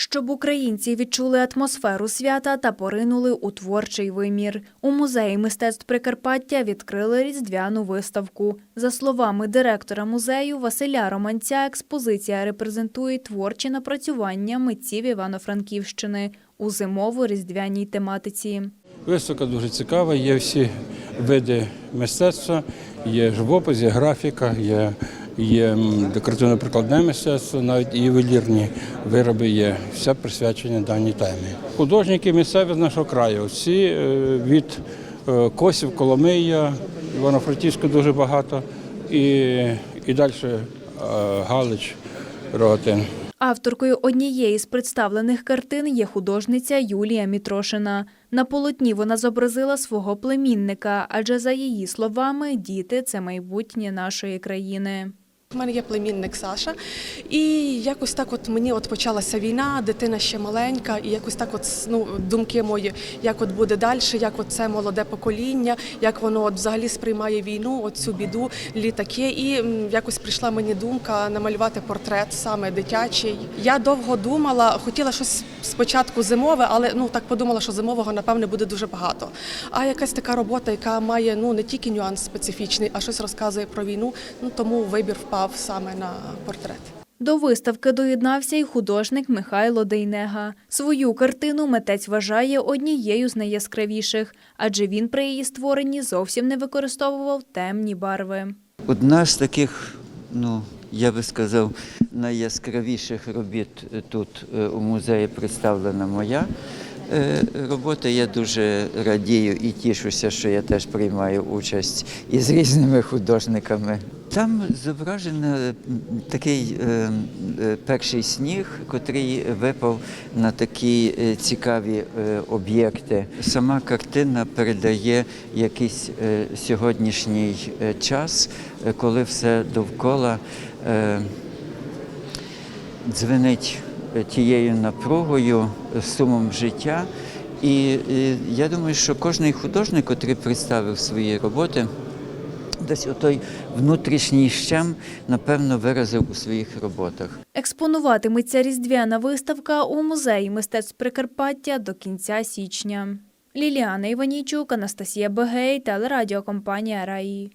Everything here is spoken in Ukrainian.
Щоб українці відчули атмосферу свята та поринули у творчий вимір. У музеї мистецтв Прикарпаття відкрили різдвяну виставку. За словами директора музею Василя Романця, експозиція репрезентує творчі напрацювання митців Івано-Франківщини у зимово-різдвяній тематиці. Виставка дуже цікава, є всі види мистецтва, є живопис, є графіка, є, є декоративно-прикладне мистецтво, навіть ювелірні вироби є. Все присвячені даній темі. Художники місцеві з нашого краю, всі е, від е, Косів, Коломия, Івано-Франківська дуже багато, і, і далі е, Галич, Рогатин. Авторкою однієї з представлених картин є художниця Юлія Мітрошина. На полотні вона зобразила свого племінника, адже за її словами, діти це майбутнє нашої країни. У мене є племінник Саша, і якось так, от мені от почалася війна, дитина ще маленька, і якось так, от ну думки мої, як от буде далі, як от це молоде покоління, як воно от взагалі сприймає війну, от цю біду, літаки. І якось прийшла мені думка намалювати портрет саме дитячий. Я довго думала, хотіла щось спочатку зимове, але ну так подумала, що зимового напевне буде дуже багато. А якась така робота, яка має ну не тільки нюанс специфічний, а щось розказує про війну. Ну тому вибір впав саме на портрет. До виставки доєднався й художник Михайло Дейнега. Свою картину митець вважає однією з найяскравіших, адже він при її створенні зовсім не використовував темні барви. Одна з таких, ну я би сказав, найяскравіших робіт тут е, у музеї представлена моя е, робота. Я дуже радію і тішуся, що я теж приймаю участь із різними художниками. Там зображено такий е, е, перший сніг, котрий випав на такі цікаві об'єкти. Сама картина передає якийсь сьогоднішній час, коли все довкола е, дзвенить тією напругою, е, сумом життя. І е, я думаю, що кожний художник, який представив свої роботи, десь отой внутрішній щем, напевно, виразив у своїх роботах. Експонуватиметься різдвяна виставка у музеї мистецтв Прикарпаття до кінця січня. Ліліана Іванійчук, Анастасія Бегей, телерадіокомпанія Раї.